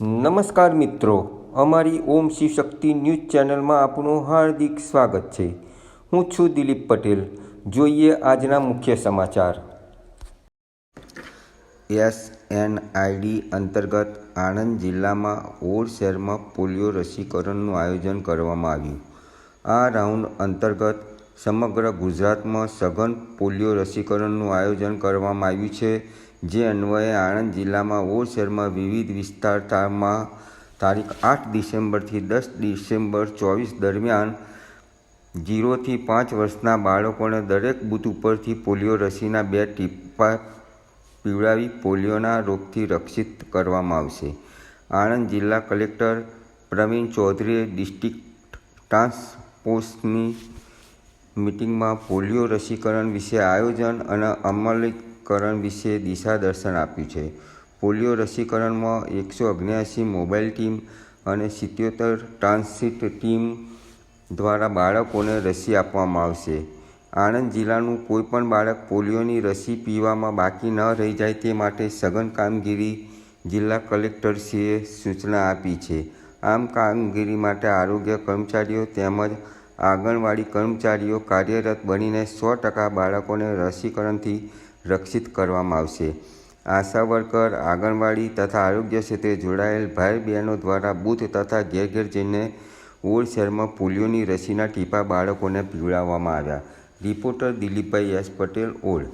નમસ્કાર મિત્રો, અમારી ઓમ શિવશક્તિ ન્યૂઝ ચેનલમાં આપનું હાર્દિક સ્વાગત છે. હું છું દિલીપ પટેલ. જોઈએ આજના મુખ્ય સમાચાર. એસએનઆઈડી અંતર્ગત આણંદ જિલ્લામાં ઓડ શહેરમાં પોલિયો રસીકરણનું આયોજન કરવામાં આવ્યું. આ રાઉન્ડ અંતર્ગત સમગ્ર ગુજરાતમાં સઘન પોલિયો રસીકરણનું આયોજન કરવામાં આવ્યું છે, જે અન્વયે આણંદ જિલ્લામાં ઓર શહેરમાં વિવિધ વિસ્તારમાં તારીખ આઠ ડિસેમ્બરથી દસ ડિસેમ્બર ચોવીસ દરમિયાન જીરોથી પાંચ વર્ષના બાળકોને દરેક બૂથ ઉપરથી પોલિયો રસીના બે ટીપા પીવડાવી પોલિયોના રોગથી રક્ષિત કરવામાં આવશે. આણંદ જિલ્લા કલેક્ટર પ્રવીણ ચૌધરીએ ડિસ્ટ્રિક્ટ ટાસ્ક મિટિંગમાં પોલિયો રસીકરણ વિશે આયોજન અને અમલીકરણ વિશે દિશાદર્શન આપ્યું છે. પોલિયો રસીકરણમાં એકસો અગ્યાસી મોબાઈલ ટીમ અને સિત્યોતેર ટ્રાન્સિટ ટીમ દ્વારા બાળકોને રસી આપવામાં આવશે. આણંદ જિલ્લાનું કોઈપણ બાળક પોલિયોની રસી પીવામાં બાકી ન રહી જાય તે માટે સઘન કામગીરી જિલ્લા કલેક્ટરશ્રીએ સૂચના આપી છે. આમ કામગીરી માટે આરોગ્ય કર્મચારીઓ તેમજ આંગણવાડી કર્મચારીઓ કાર્યરત બનીને સો ટકા બાળકોને રસીકરણથી રક્ષિત કરવામાં આવશે. આશા વર્કર, આંગણવાડી તથા આરોગ્ય ક્ષેત્રે જોડાયેલ ભાઈ બહેનો દ્વારા બૂથ તથા ઘેર ઘેર જઈને ઓડ શહેરમાં પોલિયોની રસીના ટીપા બાળકોને પીવડાવવામાં આવ્યા. Reporter Dilipbhai S Patel Od